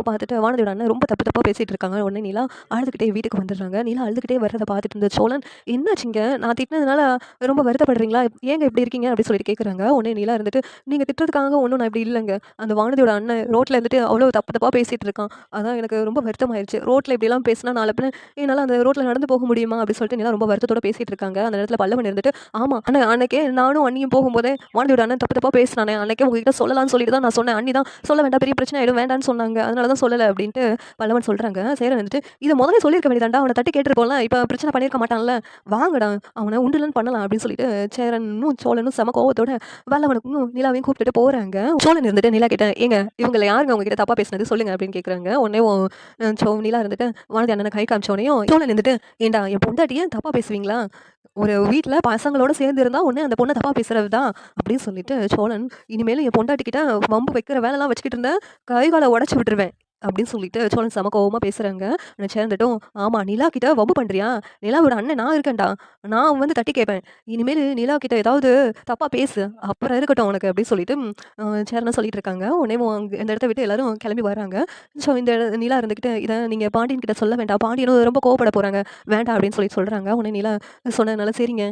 நிலாவை பார்த்துட்டு வானதியோட அண்ணன் ரொம்ப தப்பு தப்பாக பேசிகிட்டு இருக்காங்க. உடனே நிலா அழுதுகிட்டே வீட்டுக்கு வந்துடுறாங்க. நிலா அழுதுகிட்டே வர்றதை பார்த்துட்டு இருந்த சோழன் என்னாச்சுங்க நான் திட்டினதுனால ரொம்ப வருத்தப்படுறீங்களா? ஏங்க இப்படி இருக்கீங்க? அப்படின்னு சொல்லிட்டு கேட்குறாங்க உடனே நிலா இருந்துட்டு நீங்கள் திட்டுறதுக்காக ஒன்றும் நான் இப்படி இல்லைங்க. அந்த வானதியோட அண்ணன் ரோட்டில் இருந்துட்டு அவ்வளோ தப்பு தப்பாக பேசிகிட்டு இருக்கான். அதான் எனக்கு ரொம்ப வருத்தமாயிருச்சு. ரோட்டில் இப்படிலாம் பேசினா நாளை பின்ன என்னால் அந்த ரோட்டில் நடந்து போக முடியுமா? அப்படின்னு சொல்லிட்டு நிலா ரொம்ப வருத்தத்தோட பேசிகிட்டு இருக்காங்க. அந்த இடத்துல பல்லவன் இருந்துட்டு ஆமாம் அண்ணன் அன்னைக்கே நானும் அண்ணியும் போகும்போதே வானதியோட அண்ணன் தப்பு தப்பாக பேசினானே. அன்னைக்கே உங்ககிட்ட சொல்லலாம்னு சொல்லிட்டு தான் நான் சொன்னேன். அண்ணி தான் சொல்ல வேண்டாம் பெரிய பிரச்சனை எதுவும் வேண்டாம்னு சொன்னாங்க. அதனால தான் சொல்லலை அப்படின்ட்டு பல்லவன் சொல்கிறாங்க சேரன் வந்துட்டு இதை முதல்ல சொல்லியிருக்க வேண்டியதாண்டா அவனை தட்டி கேட்டுருப்போம்ல இப்போ பிரச்சனை பண்ணியிருக்க மாட்டான்ல வாங்கடா அவனை உண்டுலன்னு பண்ணலாம் அப்படின்னு சொல்லிட்டு சேரனும் சோழனும் செம கோவத்தோட வல்லவனுக்கும் நிலாவையும் கூப்பிட்டுட்டு போகிறாங்க சோழன் இருந்துட்டு நிலா கேட்டேன் ஏங்க இவங்களை யாருங்க உங்ககிட்ட தப்பாக பேசினது? சொல்லுங்க அப்படின்னு கேட்குறாங்க உடனே சோ நிலா இருந்துட்டு வானதி அண்ணனை கை காமிச்சோனையும் சோழன் இருந்துட்டு ஏண்டா என் பொண்டாட்டியே தப்பாக பேசுவீங்களா? ஒரு வீட்டில் பசங்களோட சேர்ந்து இருந்தால் ஒன்று அந்த பொண்ணை தப்பாக பேசுறது தான் அப்படின்னு சொல்லிட்டு சோழன் இனிமேல் என் பொண்டாட்டிக்கிட்ட வம்பு வைக்கிற வேலைலாம் வச்சுக்கிட்டு இருந்தேன் கை காலை உடச்சி விட்டுருவேன். அப்படின்னு சொல்லிட்டு சோழன் செம கோவமாக பேசுகிறாங்க சேர்ந்துட்டும் ஆமாம் நிலா கிட்ட வம்பு பண்ணுறியா நிலாவோட அண்ணன் நான் இருக்கேன்டா. நான் வந்து தட்டி கேட்பேன் இனிமேல் நிலா கிட்ட ஏதாவது தப்பாக பேசு. அப்புறம் இருக்கட்டும் உனக்கு அப்படின்னு சொல்லிட்டு சேரனை சொல்லிட்டு இருக்காங்க. உடனே அங்கே இந்த இடத்த விட்டு எல்லாரும் கிளம்பி வராங்க. ஸோ இந்த நிலா இருந்துக்கிட்டு இதை நீங்கள் பாண்டியன் கிட்ட சொல்ல வேண்டாம். பாண்டியனும் ரொம்ப கோவப்பட போகிறாங்க வேண்டாம் அப்படின்னு சொல்லி சொல்கிறாங்க உடனே நிலா சொன்னதுனால சரிங்க.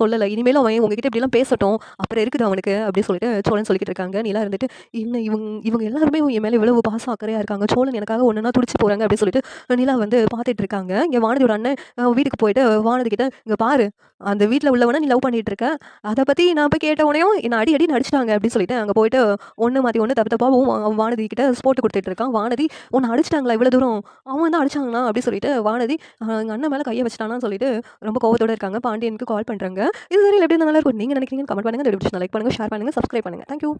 சொல்லலை. இனிமேலும் அவன் உங்ககிட்ட இப்படிலாம் பேசட்டும். அப்புறம் இருக்குது அவனுக்கு அப்படின்னு சொல்லிட்டு சோழன் சொல்லிட்டு இருக்காங்க. நிலா இருந்துட்டு இன்னும் இவங்க இவங்க எல்லாருமே என் மேலே இவ்வளவு பாசம் அக்கறையாக இருக்காங்க. சோழன் எனக்காக ஒன்றுனா துடிச்சு போகிறாங்க அப்படின்னு சொல்லிட்டு நிலா வந்து பார்த்துட்டு இருக்காங்க. இங்கே வானதியோட அண்ணன் வீட்டுக்கு போயிட்டு வானதி கிட்ட இங்கே பாரு அந்த வீட்டில் உள்ளவனை நீ லவ் பண்ணிட்டு இருக்க. அதை பற்றி நான் போய் கேட்ட உடனேயும் என்ன அடி அடி நடிச்சிட்டாங்க அப்படின்னு சொல்லிட்டு அங்கே போயிட்டு ஒன்று மாற்றி ஒன்று தப்பு தப்பாகவும் வானதி கிட்ட ஸ்போர்ட் கொடுத்துட்டு இருக்கான். வானதி உன்னை அடிச்சிட்டாங்களா இவ்வளோ தூரம்? அவன் தான் அடிச்சாங்களா? அப்படின்னு சொல்லிட்டு வானதி எங்கள் அண்ணன் மேலே கையை வச்சிட்டானான்னு சொல்லிட்டு ரொம்ப கோவத்தோட இருக்காங்க. பாண்டியனுக்கு கால் பண்ணுறாங்க இது வரையில் எப்படி நல்லா இருக்கும். நீங்கள் நினைக்கிறீங்க கமெண்ட் பண்ணுங்கள் லைக் பண்ணுங்கள் ஷேர் பண்ணுங்கள் சப்ஸ்கிரைப் பண்ணுங்கள் தேங்க்யூ